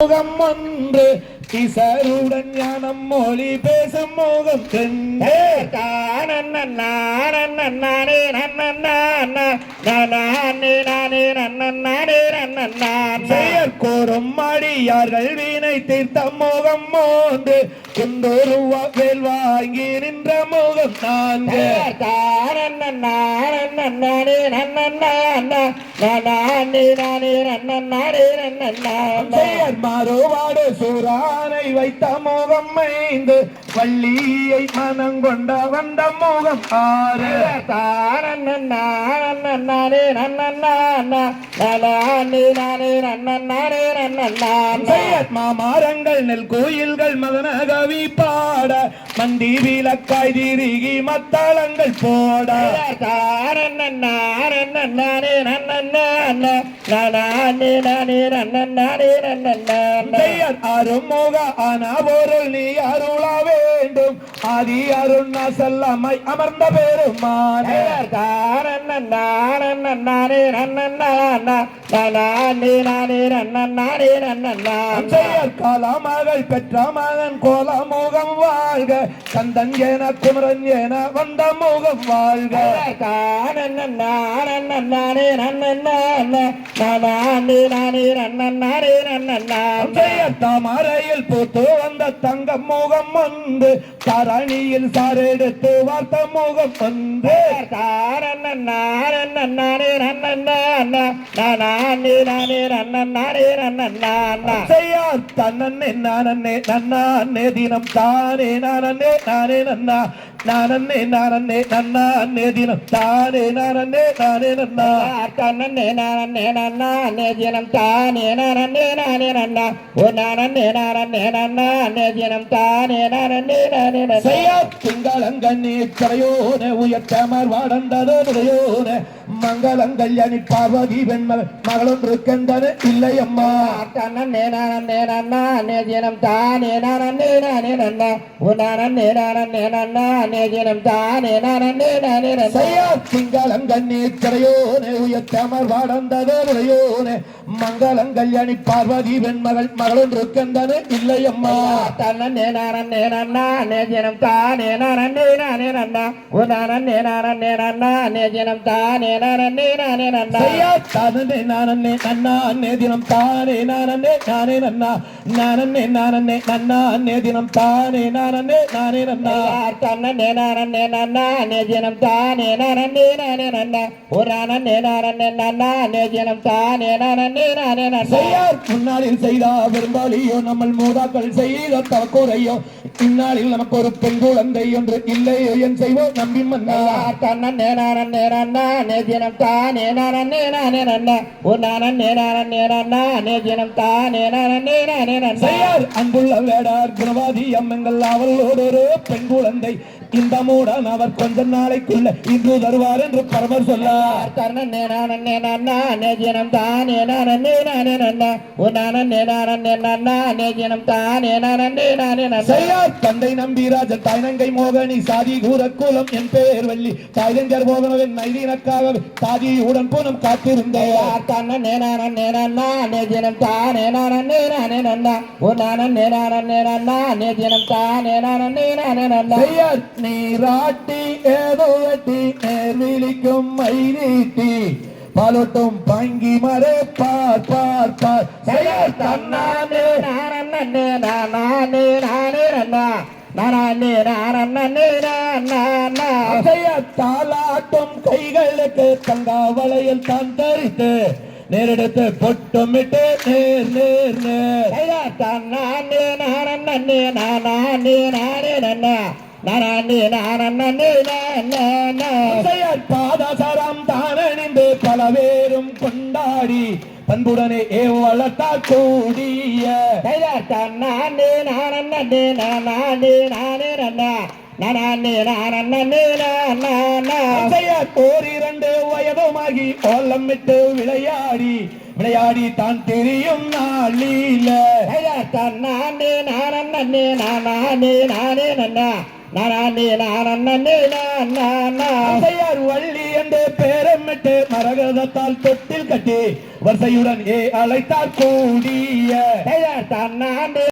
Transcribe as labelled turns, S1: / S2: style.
S1: முகம் ஒன்று கிசருடன் ஞானம் மொழி பேசும் மோகம் கண்டு கோரும் அடியார்கள் வீணை தீர்த்த மோகம் மோந்து குந்தொருவா வேல் வாங்கி நின்ற முகம் நான்கு மாறுபாடு சூரானை வைத்த முகம் ஐந்து வள்ளியை மனம் கொண்ட வந்த முகம் ஆறு பெயர் மாமரங்கள் நெல் கோயில்கள் மதன கவி பாட மந்தி விளக்காய் திருகி மத்தளங்கள் போட. பெயர் அருமுக ஆனா பொருள் நீ அருள வேண்டும். ஆதி அருணா அசல்லமை அமர்ந்த பெருமானே. பெயர் பெற்ற மகன் கோல முகம் வாழ்க. கந்தன் என குமரன் என வந்த முகம் வாழ்க. தாமரையில் பூத்து வந்த தங்க முகம் வந்து தரணியில் சாரெடுத்து வார்த்த முகம் வந்து. தன்னே நானே நன்னே தினம் தானே நானே நானே நன்னா நானே. நானே நன்னே. தினம் தானே நானே நானே நன்னா.
S2: தன்னே நானே நன்னா தினம் தானே நானே நானே நன்னா. ஓ நானே நானே நன்னா தினம் தானே நானே நானே
S1: செய்யா திங்களங்கண்ணி கரையோனே உயர்த்தமர் வாடந்ததோனே மங்களங்கள் அணி பார்வதி வெண்மகள் மகளொன்று கண்டன இல்லை அம்மா
S2: தன்னே நானே நன்னா நே தினம் தானே நானே நானே நன்னா ஓ நானே நானே நன்னா நே தினம் தானே நானே நானே நன்னா
S1: செய்ய திங்களங்கண்ணி கரையோனே உயர்த்தமர் வாடந்ததோனே மங்களங்கள் அணி பார்வதி வெண்மகள் மகளொன்று கண்டன இல்லை அம்மா
S2: தன்னே நானே நன்னா நே தினம் தானே நானே நானே நன்னா ஓ நானே நானே நன்னா நே தினம் தானே நானே நானே நன்னா
S1: தானே நானே நன்னா அன்னே தினம் தானே நானே நானே நன்னா நானே நானே நன்னா அன்னே தினம் தானே நானே நானே நன்னா
S2: தன்னே நானே நன்னா தினம் தானே நானே நானே நன்னா நானே நன்னா தினம் தானே நானே நானே நன்னா
S1: செய்யார் முன்னாளில் செய்தா பெரும்பாலியோ நம்ம மூதாக்கள் செய்த தவக்குறையோ இந்நாளில் நமக்கு ஒரு பெண் குழந்தை ஒன்று இல்லையோ என் செய்வோம் நம்பி மன்னா.
S2: தன்னே நானே நன்னா நே தினம் தானே நானே நானே நன்னா ஓ நானே நானே நன்னா நே தினம் தானே நானே நானே நன்னா
S1: செய்யார் அன்புள்ள வேடார் குணவாதி அம்மங்கள் அவளோடு ஒரு பெண் குழந்தை. இந்த மூடன் அவர் கொஞ்ச நாளைக்குள்ள இன்று தருவார் என்று பரமர் சொல்லார்
S2: தன்னே நானே நன்னா நே தினம் தானே நானே நானே நன்னா ஓ நானே நானே நன்னா நே தினம் தானே நானே நானே நன்னா
S1: தந்தை நம்பிராஜன் தாய்நங்கை மோகனி சாதி கூரக்குலம் என் பேர் வள்ளி. தாய்தஞ்சர் மோகனவன் நைதீனக்காக பூனம்
S2: நானே நன்னா நே தினம் தானே நானே நானே நன்னா ஓ நானே நானே நன்னா நே தினம் தானே நானே நானே நன்னா
S1: செய்யார் நீராட்டி ஏதோ வெட்டி நேர் விழிக்கும் மை நீட்டி. பாலோட்டும் பங்கி மரே பார் பார் பார். தன்னானே
S2: நானே நானே நானே நன்னா. நானே நானே நானா
S1: தாலாட்டும் கைகளுக்கு தங்கா வளையல் தான் தரித்து நேரெடுத்து பொட்டுமிட்டு நேர் நேர் நேர்.
S2: தன்னானே நானே நானே நானே நன்னா. நானே நானே நானா
S1: செய்யார் பாதசரம் பேரும் கொண்டாடி பண்புடனே ஏ வளர்த்தா கூடிய.
S2: நானே நானே நானே நானே நன்னா நானே நானே நானா
S1: ஓரிரண்டு வயதுமாகி ஓலமிட்டு விளையாடி விளையாடி தான் தெரியும் நாளில.
S2: தன்னானே நானே நானே நானே நன்னா நானே நானே நானா
S1: வள்ளி என்று பேரமிட்டு மரகதத்தால் தொட்டில் கட்டி வரிசையுடன் ஏ அழைத்தார் கூடிய.
S2: தன்னாண்டே